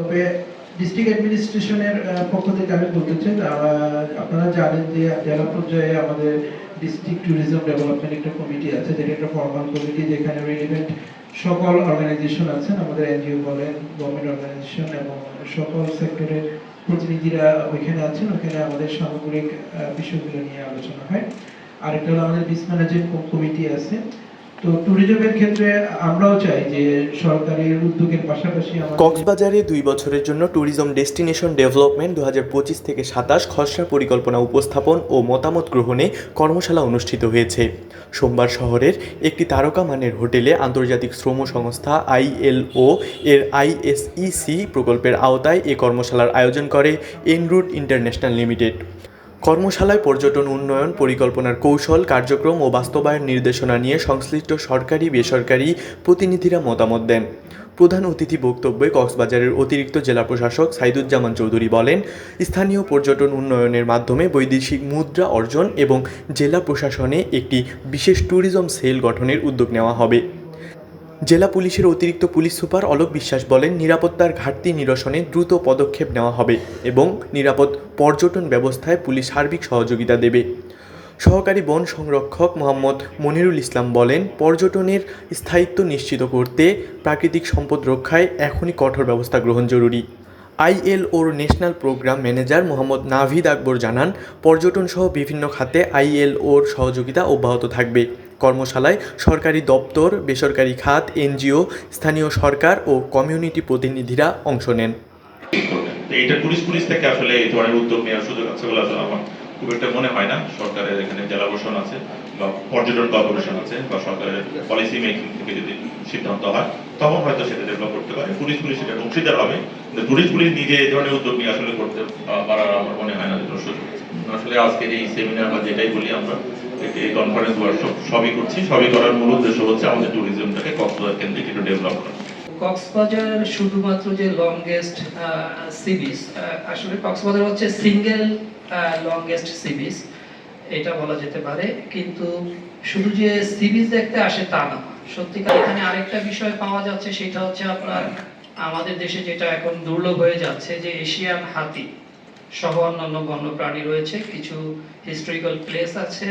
তবে ডিস্ট্রিক্ট অ্যাডমিনিস্ট্রেশনের পক্ষ থেকে আমি বলতে চাই আপনারা জানেন যে জেলা পর্যায়ে আমাদের ডিস্ট্রিক্ট ট্যুরিজম ডেভেলপমেন্ট একটা কমিটি আছে, যেটা একটা ফর্মাল কমিটি যেখানে রিলেভেন্ট সকল অর্গানাইজেশন আছেন, আমাদের এনজিও বলেন গভর্নমেন্ট অর্গানাইজেশন এবং সকল সেক্টরের প্রতিনিধিরা ওইখানে আছেন ওখানে আমাদের সামগ্রিক বিষয়গুলো নিয়ে আলোচনা হয়। আরেকটা হলো আমাদের বিস ম্যানেজমেন্ট কমিটি আছে কক্সবাজারে দুই বছরের জন্য ট্যুরিজম ডেস্টিনেশন ডেভেলপমেন্ট দু হাজার পঁচিশ থেকে সাতাশ খসড়া পরিকল্পনা উপস্থাপন ও মতামত গ্রহণে কর্মশালা অনুষ্ঠিত হয়েছে। সোমবার শহরের একটি তারকা মানের হোটেলে আন্তর্জাতিক শ্রম সংস্থা আইএলও এর আইএসইসি প্রকল্পের আওতায় এ কর্মশালার আয়োজন করে এনরুট ইন্টারন্যাশনাল লিমিটেড। কর্মশালায় পর্যটন উন্নয়ন পরিকল্পনার কৌশল, কার্যক্রম ও বাস্তবায়ন নির্দেশনা নিয়ে সংশ্লিষ্ট সরকারি, বেসরকারি প্রতিনিধিরা মতামত দেন। প্রধান অতিথি বক্তব্যে কক্সবাজারের অতিরিক্ত জেলা প্রশাসক সাইদুজ্জামান চৌধুরী বলেন, স্থানীয় পর্যটন উন্নয়নের মাধ্যমে বৈদেশিক মুদ্রা অর্জন এবং জেলা প্রশাসনে একটি বিশেষ ট্যুরিজম সেল গঠনের উদ্যোগ নেওয়া হবে। জেলা পুলিশের অতিরিক্ত পুলিশ সুপার অলোক বিশ্বাস বলেন, নিরাপত্তার ঘাটতি নিরসনে দ্রুত পদক্ষেপ নেওয়া হবে এবং নিরাপদ পর্যটন ব্যবস্থায় পুলিশ সার্বিক সহযোগিতা দেবে। সহকারী বন সংরক্ষক মোহাম্মদ মনিরুল ইসলাম বলেন, পর্যটনের স্থায়িত্ব নিশ্চিত করতে প্রাকৃতিক সম্পদ রক্ষায় এখনই কঠোর ব্যবস্থা গ্রহণ জরুরি। আইএলওর national programme manager Mohammad Navid Akbar জানান পর্যটন সহ বিভিন্ন খাতে আইএলওর সহযোগিতা অব্যাহত থাকবে। কর্মশালায় সরকারি দপ্তর, বেসরকারি খাত, এনজিও, স্থানীয় সরকার ও কমিউনিটি প্রতিনিধিরা অংশ নেন। এইটা টুরিস্ট পুলিশ থেকে আসলে এই ধরনের উদ্যোগ নেওয়ার সুযোগ আছে বলে আসলে আমার খুব একটা মনে হয় না। সরকারের এখানে জেলা প্রশাসন আছে বা পর্যটন কর্পোরেশন আছে বা সরকারের পলিসি মেকিং থেকে যদি সিদ্ধান্ত হয়, তখন হয়তো সেটা ডেভেলপ করতে পারে। পুলিশ পুলিশ সেটা অংশীদার হবে। কিন্তু টুরিস্ট পুলিশ নিজে এই ধরনের উদ্যোগ নিয়ে আসলে করতে পারার আমার মনে হয় না যে আসলে আজকের এই সেমিনার বা যেটাই বলি আমরা এই কনফারেন্স ওয়ার্কশপ সবই করছি, সবই করার মূল উদ্দেশ্য হচ্ছে আমাদের ট্যুরিজমটাকে কক্সবাজার কেন্দ্রিক একটু ডেভেলপ করা। কক্সবাজার শুধুমাত্র যে লংগেস্ট সি বিচ আসলে কক্সবাজার হচ্ছে সিঙ্গেল লংগেস্ট সি বিচ এটা বলা যেতে পারে। কিন্তু শুধু যে সি বিচ দেখতে আসে তা না, সত্যিকার এখানে আরেকটা বিষয় পাওয়া যাচ্ছে, সেটা হচ্ছে আপনার আমাদের দেশে যেটা এখন দুর্লভ হয়ে যাচ্ছে, যে এশিয়ান হাতি সহ অন্যান্য বন্য প্রাণী রয়েছে, কিছু হিস্টোরিক্যাল প্লেস আছে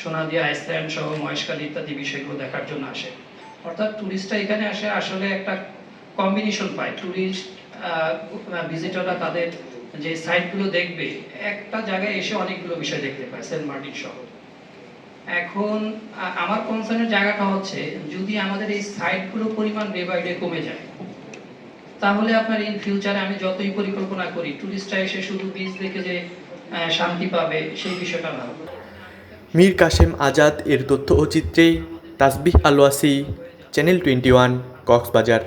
সোনাদিয়া আইসল্যান্ড সহ মহেশখালী ইত্যাদি বিষয়গুলো দেখার জন্য আসে। অর্থাৎ টুরিস্টরা এখানে আসে, আসলে একটা কম্বিনেশন পায়। টুরিস্ট ভিজিটররা তাদের যে সাইটগুলো দেখবে, একটা জায়গায় এসে অনেকগুলো বিষয় দেখতে পায় সেন্ট মার্টিন সহ এখন আমার কনসার্নের জায়গাটা হচ্ছে, যদি আমাদের এই সাইটগুলো পরিমাণ ডে বাই ডে কমে যায়, তাহলে আপনার ইন ফিউচারে আমি যতই পরিকল্পনা করি টুরিস্টরা এসে শুধু বিচ দেখে যে শান্তি পাবে, সেই বিষয়টা না। মীর কাশেম আজাদ এর তথ্য ও চিত্রে Tasbih Alwasi channel twenty one Cox's Bazar